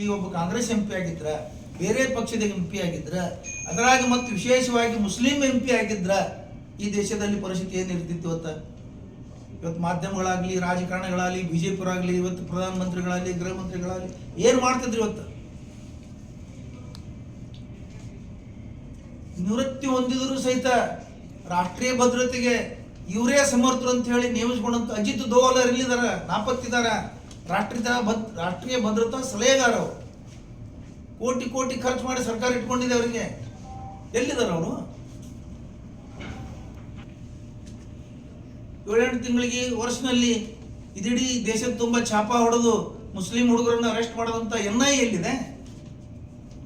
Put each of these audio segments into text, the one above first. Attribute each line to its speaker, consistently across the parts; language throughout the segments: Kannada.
Speaker 1: ಈ ಒಬ್ಬ ಕಾಂಗ್ರೆಸ್ ಎಂ ಪಿ ಆಗಿದ್ರ, ಬೇರೆ ಪಕ್ಷದ ಎಂ ಪಿ ಆಗಿದ್ರ, ಅದರಾಗ ಮತ್ತು ವಿಶೇಷವಾಗಿ ಮುಸ್ಲಿಂ ಎಂ ಪಿ ಆಗಿದ್ರ ಈ ದೇಶದಲ್ಲಿ ಪರಿಸ್ಥಿತಿ ಏನಿರ್ತಿತ್ತು ಇವತ್ತ? ಇವತ್ತು ಮಾಧ್ಯಮಗಳಾಗ್ಲಿ ಜೆ ಪಿಯವರಾಗಲಿ ಇವತ್ತು ಪ್ರಧಾನಮಂತ್ರಿಗಳಾಗಲಿ ಗೃಹ ಮಂತ್ರಿಗಳಾಗಲಿ ಏನು ಮಾಡ್ತಿದ್ರು ಇವತ್ತು? ನಿವೃತ್ತಿ ಹೊಂದಿದ್ರು ಸಹಿತ ರಾಷ್ಟ್ರೀಯ ಭದ್ರತೆಗೆ ಇವರೇ ಸಮರ್ಥರು ಅಂತ ಹೇಳಿ ನೇಮಿಸಿಕೊಂಡಂತ ಅಜಿತ್ ದೋವಲರ್ ಇಲ್ಲಿದ್ದಾರೆ ನಾಪತ್ತಿದಾರ? ರಾಷ್ಟ್ರೀಯ ರಾಷ್ಟ್ರೀಯ ಭದ್ರತಾ ಸಲಹೆಗಾರ ಅವರು ಕೋಟಿ ಕೋಟಿ ಖರ್ಚು ಮಾಡಿ ಸರ್ಕಾರ ಇಟ್ಕೊಂಡಿದೆ ಅವರಿಗೆ. ಎಲ್ಲಿದ್ದಾರೆ ಅವರು? ಏಳೆಂಟು ತಿಂಗಳಿಗೆ ವರ್ಷನಲ್ಲಿ ಇದಿಡೀ ದೇಶದ ತುಂಬ ಛಾಪ ಹೊಡೆದು ಮುಸ್ಲಿಂ ಹುಡುಗರನ್ನ ಅರೆಸ್ಟ್ ಮಾಡೋದಂತ ಎನ್ ಐ ಎಲ್ಲಿದೆ?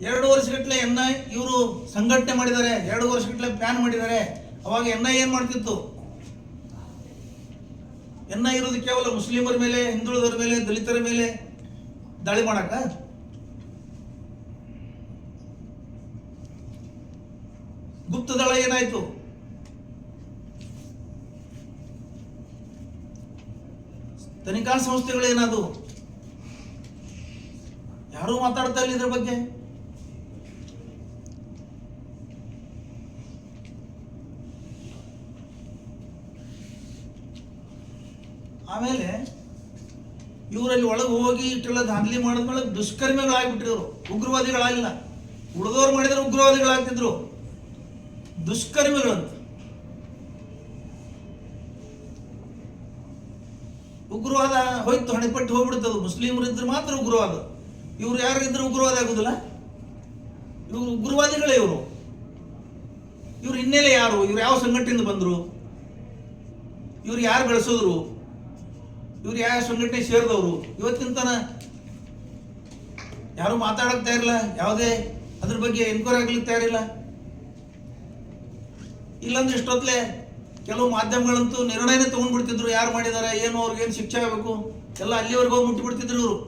Speaker 1: ಎರಡು ವರ್ಷಗಟ್ಟಲೆ ಎನ್ ಐ ಇವರು ಸಂಘಟನೆ ಮಾಡಿದ್ದಾರೆ, ಎರಡು ವರ್ಷಗಟ್ಟಲೆ ಪ್ಲಾನ್ ಮಾಡಿದ್ದಾರೆ. ಅವಾಗ ಎನ್ ಐ ಏನು ಮಾಡ್ತಿತ್ತು? ಎನ್ ಐ ಇರೋದು ಕೇವಲ ಮುಸ್ಲಿಮರ ಮೇಲೆ, ಹಿಂದುಳಿದವರ ಮೇಲೆ, ದಲಿತರ ಮೇಲೆ ದಾಳಿ ಮಾಡಕ ಗುಪ್ತದಳ ಏನಾಯ್ತು? ತನಿಖಾ ಸಂಸ್ಥೆಗಳು ಏನದು ಯಾರೂ ಮಾತಾಡ್ತಾ ಇಲ್ಲ ಇದ್ರ ಬಗ್ಗೆ? ಆಮೇಲೆ ಇವರಲ್ಲಿ ಒಳಗೆ ಹೋಗಿ ಇಟ್ಟೆಲ್ಲ ದಾಂಧಲಿ ಮಾಡಿದ್ಮೇಲೆ ದುಷ್ಕರ್ಮಿಗಳಾಗ್ಬಿಟ್ಟಿದ್ರು ಉಗ್ರವಾದಿಗಳಾಗಿಲ್ಲ. ಉಳಿದವ್ರು ಮಾಡಿದ್ರೆ ಉಗ್ರವಾದಿಗಳಾಗ್ತಿದ್ರು. ದುಷ್ಕರ್ಮಿಗಳಂತ. ಉಗ್ರವಾದ ಹೋಯ್ತು, ಹಣೆಪಟ್ಟು ಹೋಗ್ಬಿಡ್ತದೆ. ಮುಸ್ಲಿಮರು ಇದ್ರೆ ಮಾತ್ರ ಉಗ್ರವಾದ. ಇವ್ರು ಯಾರು ಇದ್ರೆ ಉಗ್ರವಾದ ಆಗುದಿಲ್ಲ? ಇವರು ಉಗ್ರವಾದಿಗಳೇ ಇವರು. ಇವ್ರ ಹಿನ್ನೆಲೆ ಯಾರು? ಇವ್ರು ಯಾವ ಸಂಘಟನೆಯಿಂದ ಬಂದರು? ಇವ್ರು ಯಾರು ಬೆಳೆಸೋದ್ರು? ಇವ್ರು ಯಾವ ಸಂಘಟನೆ ಸೇರಿದವರು? ಇವತ್ತಿನ ತನ ಯಾರು ಮಾತಾಡಕ್ ತಯಾರಿಲ್ಲ, ಯಾವುದೇ ಅದ್ರ ಬಗ್ಗೆ ಎನ್ಕ್ವೈರಿ ಆಗ್ಲಿಕ್ಕೆ ತಯಾರಿಲ್ಲ. ಇಲ್ಲಂದ್ರೆ ಇಷ್ಟೊತ್ತಲೇ ಕೆಲವು ಮಾಧ್ಯಮಗಳಂತೂ ನಿರ್ಣಯನೇ ತಗೊಂಡ್ಬಿಡ್ತಿದ್ರು, ಯಾರು ಮಾಡಿದ್ದಾರೆ ಏನು, ಅವ್ರಿಗೆ ಏನು ಶಿಕ್ಷೆ ಆಗಬೇಕು? ಎಲ್ಲ ಅಲ್ಲಿವರೆಗೂ ಹೋಗಿ ಮುಟ್ಟಿಬಿಡ್ತಿದ್ರು ಇವರು.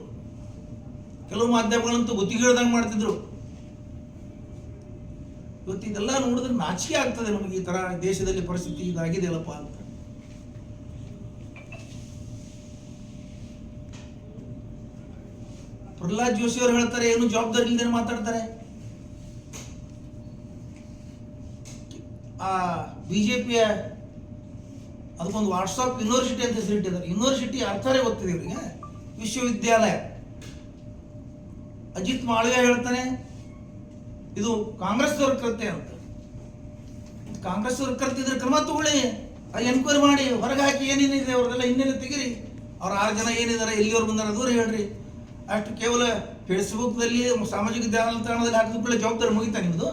Speaker 1: ಕೆಲವು ಮಾಧ್ಯಮಗಳಂತೂ ಗುತ್ತಿಗೆ ಮಾಡ್ತಿದ್ರು. ಇವತ್ತು ಇದೆಲ್ಲ ನೋಡಿದ್ರೆ ನಾಚಿಕೆ ಆಗ್ತದೆ ನಮಗೆ ಈ ತರ ದೇಶದಲ್ಲಿ ಪರಿಸ್ಥಿತಿ ಇದಾಗಿದೆಯಲ್ಲಪ್ಪ ಅಂತ. ಪ್ರಹ್ಲಾದ್ ಜೋಶಿ ಅವರು ಹೇಳ್ತಾರೆ, ಏನು ಜವಾಬ್ದಾರಿ ಇಲ್ಲದೆ ಮಾತಾಡ್ತಾರೆ? ಆ ಬಿಜೆಪಿಯ ಅದಕ್ಕೊಂದು ವಾಟ್ಸಾಪ್ ಯೂನಿವರ್ಸಿಟಿ ಅಂತ ಹೆಸರಿಟ್ಟಿದ್ದಾರೆ ಯೂನಿವರ್ಸಿಟಿ ಅರ್ಥನೇ ಗೊತ್ತಿದೆ ಇವರಿಗೆ. ವಿಶ್ವವಿದ್ಯಾಲಯ. ಅಜಿತ್ ಮಾಳ್ವೆ ಹೇಳ್ತಾನೆ, ಇದು ಕಾಂಗ್ರೆಸ್ದವ್ರ ಕೃತ್ಯ ಅಂತ. ಕಾಂಗ್ರೆಸ್ದವ್ರ ಕರ್ತಿದ್ರೆ ಕ್ರಮ ತಗೊಳ್ಳಿ. ಎನ್ಕ್ವೈರಿ ಮಾಡಿ, ಹೊರಗೆ ಹಾಕಿ ಏನೇನಿದೆ ಅವ್ರದೆಲ್ಲ ಇನ್ನೇನು ತೆಗಿರಿ. ಅವ್ರ ಆರು ಜನ ಏನಿದ್ದಾರೆ, ಎಲ್ಲಿಯವ್ರು ಬಂದಾರ ದೂರ ಹೇಳ್ರಿ. ಅಷ್ಟು ಕೇವಲ ಫೇಸ್ಬುಕ್ದಲ್ಲಿ ಸಾಮಾಜಿಕ ಜಾಲತಾಣದಲ್ಲಿ ಹಾಕಿದ ಕೂಡ ಜವಾಬ್ದಾರಿ ಮುಗಿತಾ ನಿಮ್ಮದು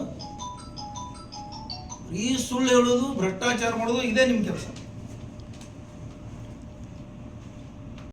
Speaker 1: ಈ ಸುಳ್ಳು ಹೇಳೋದು, ಭ್ರಷ್ಟಾಚಾರ ಮಾಡೋದು ಇದೇ ನಿಮ್ಮ ಕೆಲಸ.